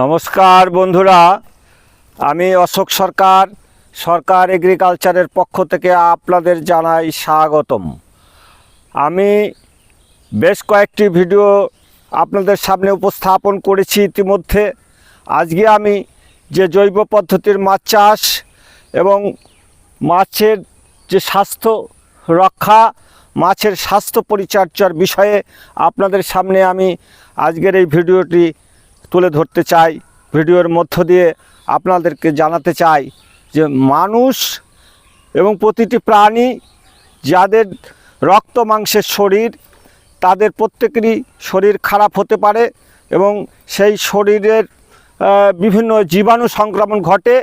নমস্কার বন্ধুরা, আমি অশোক সরকার সরকার এগ্রিকালচারের পক্ষ থেকে আপনাদের জানাই স্বাগতম। আমি বেশ কয়েকটি ভিডিও আপনাদের সামনে উপস্থাপন করেছি ইতিমধ্যে। আজকে আমি যে জৈব পদ্ধতির মাছ চাষ এবং মাছের যে স্বাস্থ্য রক্ষা, মাছের স্বাস্থ্য পরিচর্যার বিষয়ে আপনাদের সামনে আমি আজকের এই ভিডিওটি তুলে ধরতে চাই, ভিডিওর মধ্য দিয়ে আপনাদেরকে জানাতে চাই যে মানুষ এবং প্রতিটি প্রাণী যাদের রক্ত, মাংসের শরীর, তাদের প্রত্যেকেরই শরীর খারাপ হতে পারে এবং সেই শরীরের বিভিন্ন জীবাণু সংক্রমণ ঘটে।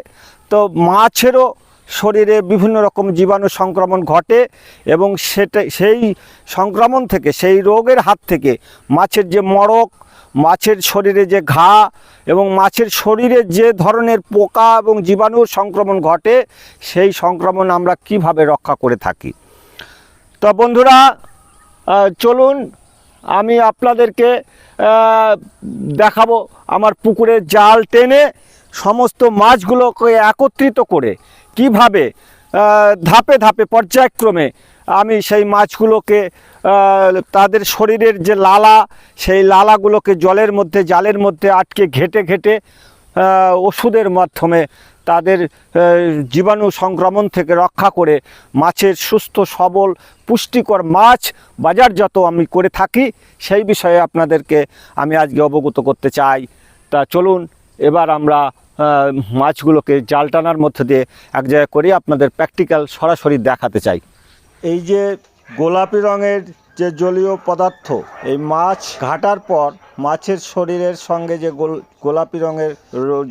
তো মাছেরও শরীরে বিভিন্ন রকম জীবাণু সংক্রমণ ঘটে এবং সেটা, সেই সংক্রমণ থেকে, সেই রোগের হাত থেকে মাছের যে মড়ক মাছের শরীরে যে ঘা এবং মাছের শরীরে যে ধরনের পোকা এবং জীবাণুর সংক্রমণ ঘটে, সেই সংক্রমণ আমরা কীভাবে রক্ষা করে থাকি? তো বন্ধুরা চলুন আমি আপনাদেরকে দেখাবো আমার পুকুরে জাল টেনে সমস্ত মাছগুলোকে একত্রিত করে কীভাবে ধাপে ধাপে পর্যায়ক্রমে আমি সেই মাছগুলোকে তাদের শরীরের যে লালা, সেই লালাগুলোকে জলের মধ্যে, জালের মধ্যে আটকে ঘেটে ঘেটে ওষুধের মাধ্যমে তাদের জীবাণু সংক্রমণ থেকে রক্ষা করে মাছের সুস্থ, সবল, পুষ্টিকর মাছ বাজারজাত আমি করে থাকি। সেই বিষয়ে আপনাদেরকে আমি আজকে অবগত করতে চাই। তা চলুন, এবার আমরা মাছগুলোকে জাল টানার মধ্যে দিয়ে এক জায়গায় করে আপনাদের প্র্যাকটিক্যাল সরাসরি দেখাতে চাই। এই যে গোলাপি রঙের যে জলীয় পদার্থ, এই মাছ ঘাটার পর মাছের শরীরের সঙ্গে যে গোল, গোলাপি রঙের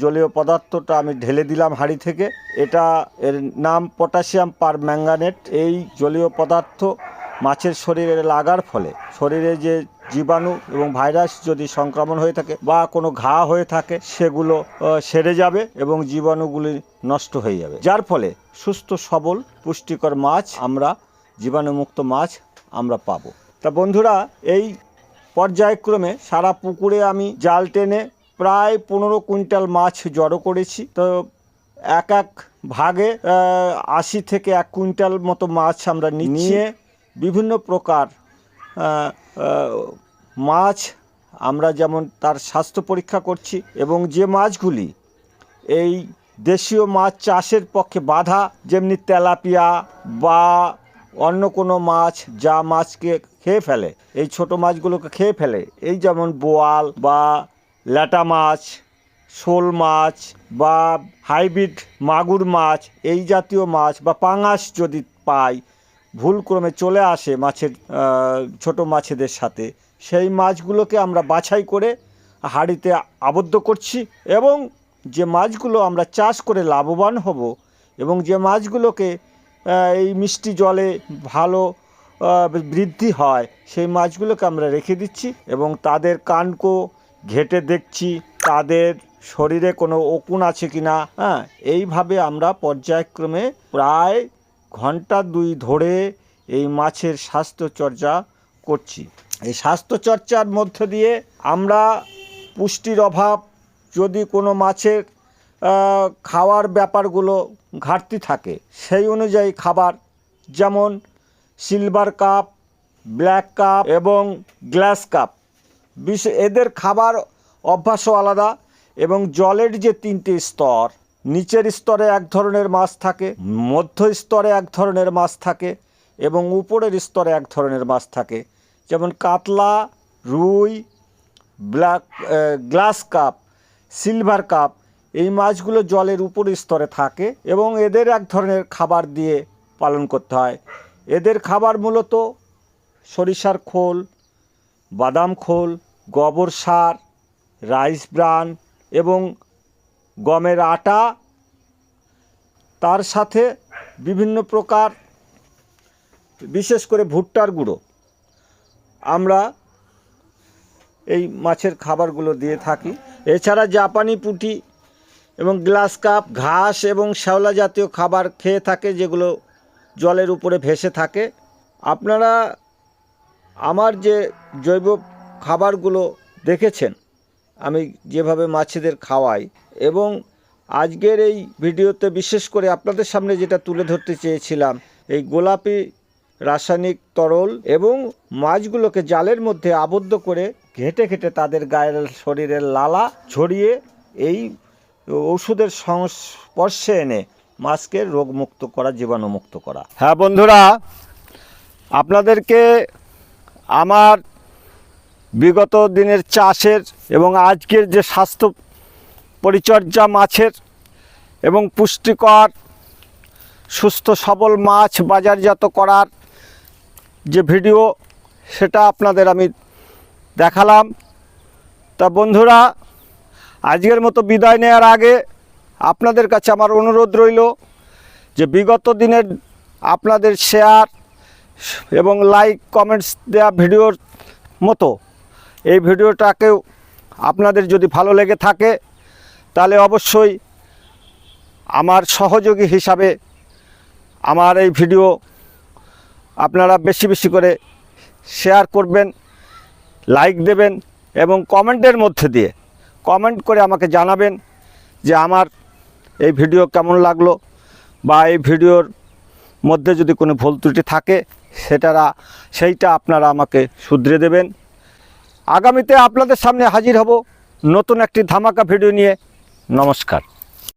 জলীয় পদার্থটা আমি ঢেলে দিলাম হাঁড়ি থেকে। এটা এর নাম পটাশিয়াম পার ম্যাঙ্গানেট। এই জলীয় পদার্থ মাছের শরীরে লাগার ফলে শরীরে যে জীবাণু এবং ভাইরাস যদি সংক্রমণ হয়ে থাকে বা কোনো ঘা হয়ে থাকে, সেগুলো সেরে যাবে এবং জীবাণুগুলি নষ্ট হয়ে যাবে। যার ফলে সুস্থ সবল পুষ্টিকর মাছ আমরা জীবাণুমুক্ত মাছ আমরা পাবো। তা বন্ধুরা এই পর্যায়ক্রমে সারা পুকুরে আমি জাল টেনে প্রায় পনেরো কুইন্টাল মাছ জড়ো করেছি। তো এক এক ভাগে আশি থেকে এক কুইন্টাল মতো মাছ আমরা নিয়ে বিভিন্ন প্রকার মাছ আমরা যেমন তার স্বাস্থ্য পরীক্ষা করছি এবং যে মাছগুলি এই দেশীয় মাছ চাষের পক্ষে বাধা যেমনি তেলাপিয়া বা অন্য কোনো মাছ যা মাছকে খেয়ে ফেলে, এই ছোট মাছগুলোকে খেয়ে ফেলে। এই যেমন বোয়াল বা ল্যাটা মাছ, শোল মাছ বা হাইব্রিড মাগুর মাছ, এই জাতীয় মাছ বা পাঙাশ যদি পাই, ভুলক্রমে চলে আসে মাছের ছোট মাছেদের সাথে, সেই মাছগুলোকে আমরা বাছাই করে হাঁড়িতে আবদ্ধ করছি এবং যে মাছগুলো আমরা চাষ করে লাভবান হব এবং যে মাছগুলোকে এই মিষ্টি জলে ভালো বৃদ্ধি হয়, সেই মাছগুলোকে আমরা রেখে দিচ্ছি এবং তাদের কানকো ঘেটে দেখছি, তাদের শরীরে কোনো ওকুন আছে কি না হ্যাঁ এইভাবে আমরা পর্যায়ক্রমে প্রায় ঘণ্টা দুই ধরে এই মাছের স্বাস্থ্যচর্চা করছি। এই স্বাস্থ্যচর্চার মধ্য দিয়ে আমরা পুষ্টির অভাব, যদি কোনো মাছের খাওয়ার ব্যাপারগুলো ঘাটতি থাকে। সেই অনুযায়ী খাবার যেমন সিলভার কাপ ব্ল্যাক কাপ এবং গ্লাস কাপ বিশ, এদের খাবার অভ্যাসও আলাদা এবং জলের যে তিনটি স্তর, নিচের স্তরে এক ধরনের মাছ থাকে, মধ্য স্তরে এক ধরনের মাছ থাকে এবং উপরের স্তরে এক ধরনের মাছ থাকে। যেমন কাতলা, রুই black glass cup silver cup এই মাছগুলো জলের উপর স্তরে থাকে এবং এদের এক ধরনের খাবার দিয়ে পালন করতে হয়। এদের খাবার মূলত সরিষার খোল, বাদাম খোল, গোবর সার, রাইস ব্রান এবং গমের আটা। তার সাথে বিভিন্ন প্রকার, বিশেষ করে ভুট্টার গুঁড়ো। আমরা এই মাছের খাবারগুলো দিয়ে থাকি। এছাড়া জাপানি পুঁটি এবং গ্লাস কাপ, ঘাস এবং শ্যাওলা জাতীয় খাবার খেয়ে থাকে যেগুলো জলের উপরে ভেসে থাকে। আপনারা আমার যে জৈব খাবারগুলো দেখেছেন, আমি যেভাবে মাছেদের খাওয়াই এবং আজকের এই ভিডিওতে বিশেষ করে আপনাদের সামনে যেটা তুলে ধরতে চেয়েছিলাম, এই গোলাপি রাসায়নিক তরল এবং মাছগুলোকে জালের মধ্যে আবদ্ধ করে ঘেঁটে ঘেঁটে তাদের গায়ের শরীরের লালা ছড়িয়ে এই ওষুধের সংস্পর্শে এনে মাছকে রোগমুক্ত করা, জীবাণুমুক্ত করা। হ্যাঁ বন্ধুরা, আপনাদেরকে আমার বিগত দিনের চাষের এবং আজকের যে স্বাস্থ্য পরিচর্যা মাছের এবং পুষ্টিকর, সুস্থ, সবল মাছ বাজারজাত করার যে ভিডিও, সেটা আপনাদের আমি দেখালাম। তা বন্ধুরা আজকের মতো বিদায় নেওয়ার আগে আপনাদের কাছে আমার অনুরোধ রইল যে বিগত দিনের আপনাদের শেয়ার এবং লাইক, কমেন্টস দেওয়া ভিডিওর মতো এই ভিডিওটাকেও আপনাদের যদি ভালো লেগে থাকে, তাহলে অবশ্যই আমার সহযোগী হিসাবে আমার এই ভিডিও আপনারা বেশি বেশি করে শেয়ার করবেন, লাইক দেবেন এবং কমেন্টের মধ্যে দিয়ে কমেন্ট করে আমাকে জানাবেন যে আমার এই ভিডিও কেমন লাগল বা এই ভিডিওর মধ্যে যদি কোনো ভুল ত্রুটি থাকে সেটারা, সেইটা আপনারা আমাকে শুধরে দেবেন। আগামীতে আপনাদের সামনে হাজির হব নতুন একটি ধামাকা ভিডিও নিয়ে। নমস্কার।